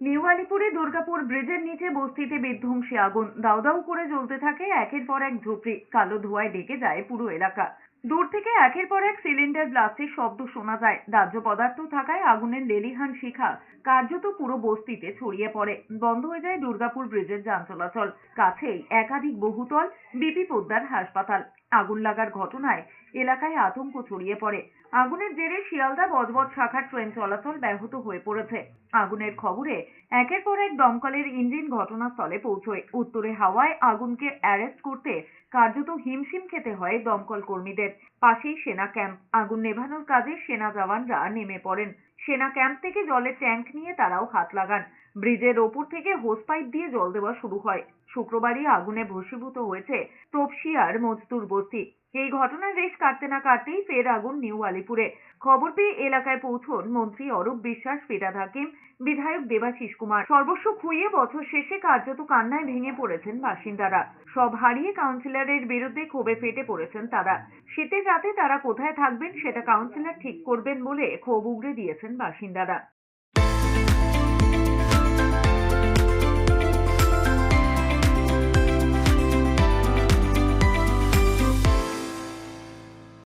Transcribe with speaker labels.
Speaker 1: New আলিপুরে Durgapur ব্রিজের নিচে বস্তিতে বিধ্বংসী আগুন। দাউ দাউ করে জ্বলতে থাকে একের পর এক ঝুপড়ি। কালো ধোঁয়ায় ডেকে যায় পুরো এলাকা। দূর থেকে একের পর এক সিলিন্ডার ব্লাস্টের শব্দ শোনা যায়। দাহ্য পদার্থ থাকায় আগুনের লেলিহান শিখা কার্যত পুরো বস্তিতে ছড়িয়ে পড়ে। বন্ধ হয়ে যায় দুর্গাপুর ব্রিজের যান চলাচল। কাছেই একাধিক বহুতল বিপি পোদ্দার হাসপাতাল। আগুন লাগার ঘটনায় এলাকায় আতঙ্ক ছড়িয়ে পড়ে। আগুনের জেরে শিয়ালদা বজবজ শাখার ট্রেন চলাচল ব্যাহত হয়ে পড়েছে। আগুনের খবরে একের পর এক দমকলের ইঞ্জিন ঘটনাস্থলে পৌঁছয়। উত্তরে হাওয়ায় আগুনকে অ্যারেস্ট করতে কার্যত হিমশিম খেতে হয় দমকল কর্মীদের। পাশেই সেনা ক্যাম্প। আগুন নেভানোর কাজে সেনা জওয়ানরা নেমে পড়েন। সেনা ক্যাম্প থেকে জলের ট্যাঙ্ক নিয়ে তারাও হাত লাগান। ব্রিজের ওপর থেকে হোস পাইপ দিয়ে জল দেওয়া শুরু হয়। শুক্রবারই আগুনে ভস্মীভূত হয়েছে তপসিয়ার মজদুর বস্তি। এই ঘটনার রেশ কাটতে না কাটতেই ফের আগুন নিউ আলিপুরে। খবর পেয়ে এলাকায় পৌঁছন মন্ত্রী অরূপ বিশ্বাস ফিরাদ হাকিম বিধায়ক দেবাশিস কুমার। সর্বস্ব খুইয়ে বছর শেষে কার্যত কান্নায় ভেঙে পড়েছেন বাসিন্দারা। সব হারিয়ে কাউন্সিলরের বিরুদ্ধে ক্ষোভে ফেটে পড়েছেন তারা। শীতের রাতে তারা কোথায় থাকবেন সেটা কাউন্সিলর ঠিক করবেন বলে ক্ষোভ উগড়ে দিয়েছেন বাসিন্দারা।